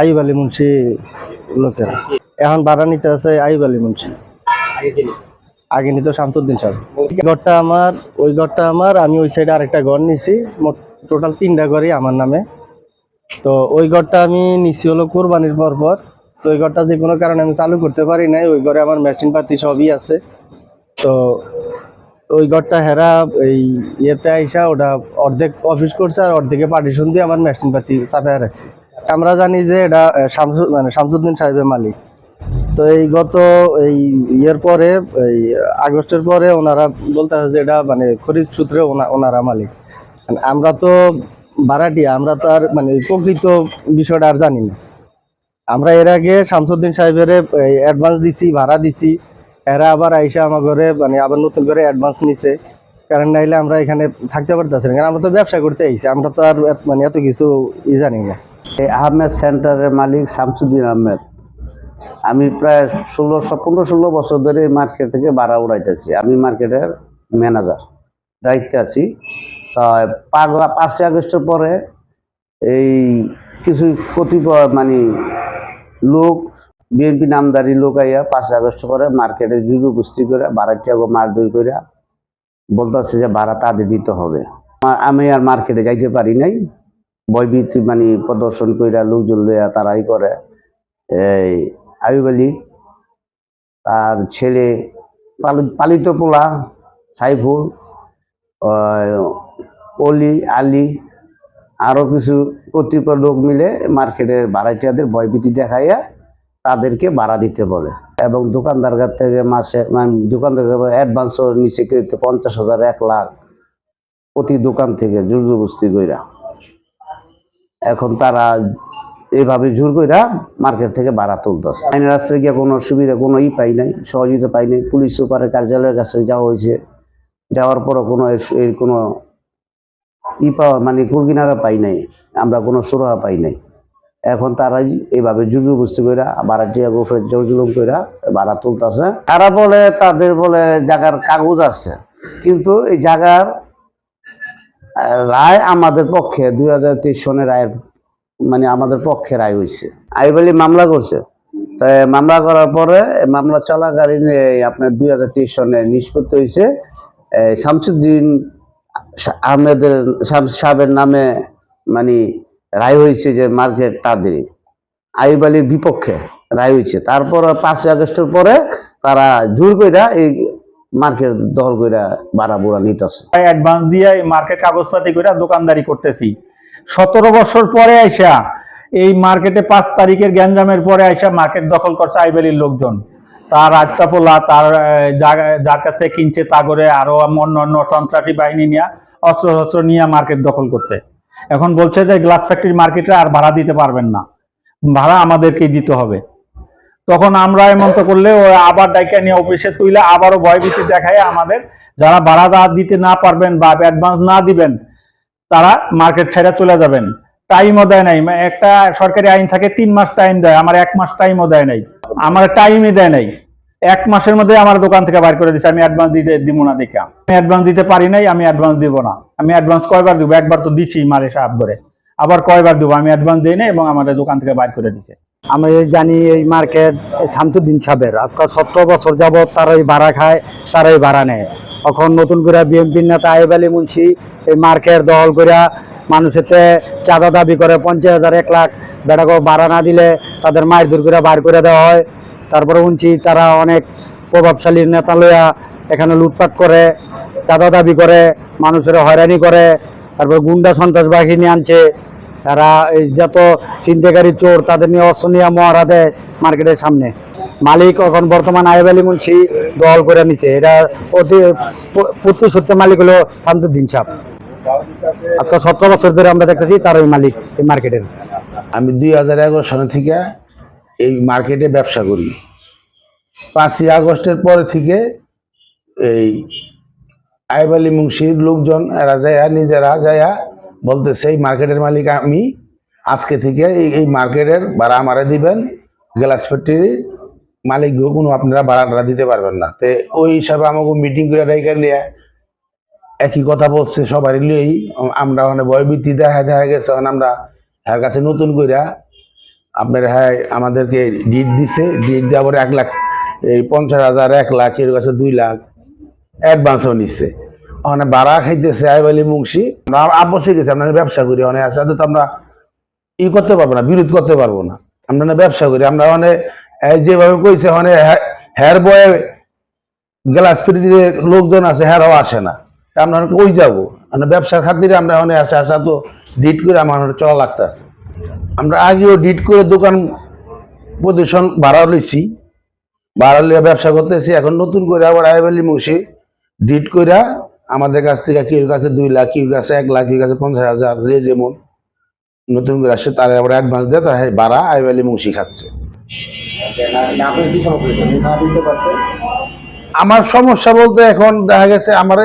আইব আলী মুন্সি লোকেরা। এখন ভাড়া নিতে আছে আইব আলী মুন্সি। আগে নিত শামসুদ্দিন সাহেব। ঘরটা আমার, ওই ঘরটা আমার, আমি ওই সাইডে আরেকটা ঘর নিছি। টোটাল তিনটা ঘরই আমার নামে। তো ওই ঘরটা আমি নিছি হলো কোরবানির পর পর। তো ওই ঘরটা যে কোনো কারণে আমি চালু করতে পারি নাই। ওই ঘরে আমার মেশিন পাতি সবই আছে। তো ওই ঘরটা হেরা এই ইয়েতে আইসা ওটা অর্ধেক অফিস করছে আর অর্ধেকে পার্টিশন দিয়ে আমার মেশিন পাতি চাপায় রাখছি। আমরা জানি যে এটা শামসু মানে শামসুদ্দিন সাহেবের মালিক। তো এই গত, এই ইয়ের পরে, এই আগস্টের পরে ওনারা বলতে হয় যে এটা মানে খরিদ সূত্রে ওনারা মালিক। মানে আমরা তো ভাড়াটিয়া আমরা তো আর মানে প্রকৃত বিষয়টা আর জানি না। আমরা এর আগে শামসুদ্দিন সাহেবের অ্যাডভান্স দিছি, ভাড়া দিছি। এরা আবার আইসা আমার ঘরে মানে আবার নতুন করে অ্যাডভান্স নিছে। কারণ নাইলে আমরা এখানে থাকতে পারতেছি না, কারণ আমরা তো ব্যবসা করতে আইছি, আমরা তো আর মানে এত কিছু ই জানি না। এই আহমেদ সেন্টারের মালিক শামসুদ্দিন আহমেদ। আমি প্রায় ষোলো পনেরো ষোলো বছর ধরে এই মার্কেট থেকে ভাড়া উড়াইতেছি। আমি মার্কেটের ম্যানেজার দায়িত্বে আছি। তা পাগ- পাঁচই আগস্টের পরে এই কিছু কতিপয় মানে লোক বিএনপি নামদারি লোক আইয়া পাঁচই আগস্ট পরে মার্কেটে জুজু কুস্তি করে ভাড়াটিয়া মারধর করে বলতেছে যে ভাড়া তাদের দিতে হবে। আমি আর মার্কেটে যাইতে পারি নাই। ভয়ভীতি মানে প্রদর্শন কইরা লোকজন লইয়া তারাই করে। এই আয়ুব তার ছেলে পালি- পালিত পোলা সাইফুল অলি, আলী, আরও কিছু কতিপয় লোক মিলে মার্কেটের ভাড়াটিয়াদের ভয়ভীতি দেখাইয়া তাদেরকে ভাড়া দিতে বলে। এবং দোকানদার কাছ থেকে মাসে মানে দোকানদার অ্যাডভান্সও নিচে করতে পঞ্চাশ হাজার, এক লাখ প্রতি দোকান থেকে জোর জবস্তি কইরা। এখন তারা এইভাবে জোর কইরা মার্কেট থেকে ভাড়া তুলতেছে। আইনের রাস্তায় গিয়ে কোনো সুবিধা কোনো ই পাই নাই, সহযোগিতা পাই নাই। পুলিশ সুপারের কার্যালয়ের কাছে যাওয়া হয়েছে। যাওয়ার পরও কোনো এর- কোনো ই পাওয়া মানে কুলকিনারা পাই নাই, আমরা কোনো সুরাহা পাই নাই। এখন তারাই এইভাবে জুজু বুঝতে কইরা ভাড়াটিয়া গোফের জোরজুলুম কইরা ভাড়া তুলতেছে। তারা বলে, তাদের বলে জায়গার কাগজ আছে। কিন্তু এই জায়গার রায় আমাদের পক্ষে দুই হাজার তেইশ সনের রায়ের মানে আমাদের পক্ষে রায় হয়েছে আইবালি মামলা করছে। তাই মামলা করার পরে মামলা চলাকালীন আপনার দুই হাজার তেইশ সনে নিষ্পত্তি হয়েছে শামসুদ্দিন আহমেদের সাহেবের নামে মানে রায় হয়েছে যে মার্কেট তাদেরই আইব আলীর বিপক্ষে রায় হয়েছে তারপর পাঁচই আগস্টের পরে তারা জোর কইরা এই মার্কেট দখল কইরা বাড়া বুড়া নিতেছে। অ্যাডভান্স দিয়ে মার্কেট কাগজপাতি করে দোকানদারি করতেছি। সতেরো বছর পরে আইসা, এই মার্কেটে পাঁচ তারিখের গ্যাঞ্জামের পরে আইসা মার্কেট দখল করছে আইবেলির লোকজন। তার আত্মাপোলা, তার যার কাছে কিনছে তা করে আরও অন্য অন্য সন্ত্রাসী বাহিনী নিয়ে অস্ত্র শস্ত্র নিয়ে মার্কেট দখল করছে। এখন বলছে যে গ্লাস ফ্যাক্টরি মার্কেটে আর ভাড়া দিতে পারবেন না। ভাড়া আমাদেরকেই দিতে হবে। তখন আমরা এমন তো করলে ও আবার ডাইকা নিয়ে অফিসে তুইলে আবারও ভয়ভীতি দেখায় আমাদের। যারা ভাড়া দিতে না পারবেন বা অ্যাডভান্স না দিবেন, তারা মার্কেট ছেড়ে চলে যাবেন। টাইমও দেয় নাই। একটা সরকারি আইন থাকে, তিন মাস টাইম দেয়। আমার এক মাস টাইমও দেয় নাই। আমার টাইমই দেয় নাই। এক মাসের মধ্যে আমার দোকান থেকে বাইর করে দিচ্ছে আমি অ্যাডভান্স দিতে দিব না দেখে। আমি অ্যাডভান্স দিতে পারি নাই, আমি অ্যাডভান্স দিব না। আমি অ্যাডভান্স কয়বার দিব? একবার তো দিচ্ছি মারে সাহেব করে আবার কয়বার দিব? আমি অ্যাডভান্স দিই নাই এবং আমাদের দোকান থেকে বাইর করে দিছে। আমি জানি এই মার্কেট শামসুদ্দিন সাহেবের। আজকাল সতেরো বছর যাবৎ তারাই ভাড়া খায়, তারাই ভাড়া নেয়। এখন নতুন করে বিএনপির নেতা আইব আলী মুন্সি এই মার্কেট দখল করে মানুষেরতে চাঁদা দাবি করে, পঞ্চাশ হাজার, এক লাখ বেটাকে ভাড়া না দিলে তাদের মায়ের দূর করে বার করে দেওয়া হয়। তারপরে শুনছি তারা অনেক প্রভাবশালী নেতা লইয়া এখানে লুটপাট করে, চাঁদা দাবি করে, মানুষের হয়রানি করে। তারপর গুন্ডা সন্ত্রাস বাহিনী আনছে তারা এই যত ছিনতাইকারী চোর, তাদের নিয়ে অস্ত্র নিয়ে দেয় মার্কেটের সামনে। মালিক এখন বর্তমান আয়েব আলী মুন্সি দল করে নিছে। এটা অতি প্রত্যেক সত্য মালিক হলো শামসুদ্দিন সাহ আজকে সতেরো বছর ধরে আমরা দেখতেছি তার ওই মালিক এই মার্কেটের। আমি দুই হাজার এগারো সাল থেকে এই মার্কেটে ব্যবসা করি। পাঁচই আগস্টের পরে থেকে এই আইবালি মুন্সির লোকজন এরা যায়া, নিজেরা যায়া বলতেছে সেই মার্কেটের মালিক আমি। আজকে থেকে এই এই মার্কেটের ভাড়া আমারে দিবেন। গ্লাস ফ্যাক্টরির মালিক কোনো আপনারা ভাড়াটা দিতে পারবেন না। তো ওই হিসাবে আমাকে মিটিং করে রেখে নিয়ে একই কথা বলছে সবারই লিয়েই আমরা মানে ভয়ভীতি দেখা দেখা গেছে। আমরা এর কাছে নতুন কইরা আপনার হ্যাঁ আমাদেরকে ডিট দিছে। ডিট দেওয়ার পরে এক লাখ, এই পঞ্চাশ হাজার, এক লাখ, এর কাছে দুই লাখ অ্যাডভান্সও নিচ্ছে ওখানে বাড়া খাইতেছে আইবালি মুংশি। আমরা আবশ্যক গেছি, আমরা ব্যবসা করি অনেক সাথে তো আমরা ই করতে পারব না, বিরোধ করতে পারব না। আমরা না ব্যবসা করি, আমরা অনেক যেভাবে কইছে অনেক হেয়ার বয়ে গ্লাস ফ্রি লোকজন আছে হেরাও আসে না। আমরা কই যাব? আমরা ব্যবসার খাতিরে আমরা অনেক আসা আসা তো ডিট করে আমার চলা লাগতে আছে আমরা আগেও ডিট করে দোকান প্রদূষণ ভাড়া লইছি, ভাড়া লইয়া ব্যবসা করতেছি, এখন নতুন করে আবার আইবালি মুসি ডিট কইরা আমাদের কাছ থেকে কেউ কাছে দুই লাখ, কেউ কাছে এক লাখ, কেউ কাছে পঞ্চাশ হাজার, যে যেমন নতুন করে আসছে, তারা আবার অ্যাডভান্স দেয় তারা ভাড়া আইবালি মুসি খাচ্ছে আমার সমস্যা বলতে এখন দেখা গেছে আমার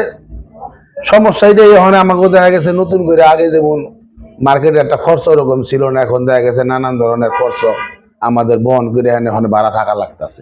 সমস্যা এটাই এখন আমাকে দেখা গেছে নতুন করে আগে যেমন মার্কেটে একটা খরচ ওরকম ছিল না, এখন দেখা গেছে নানান ধরনের খরচ আমাদের বহন করে এখানে এখন ভাড়া থাকা লাগতেছে।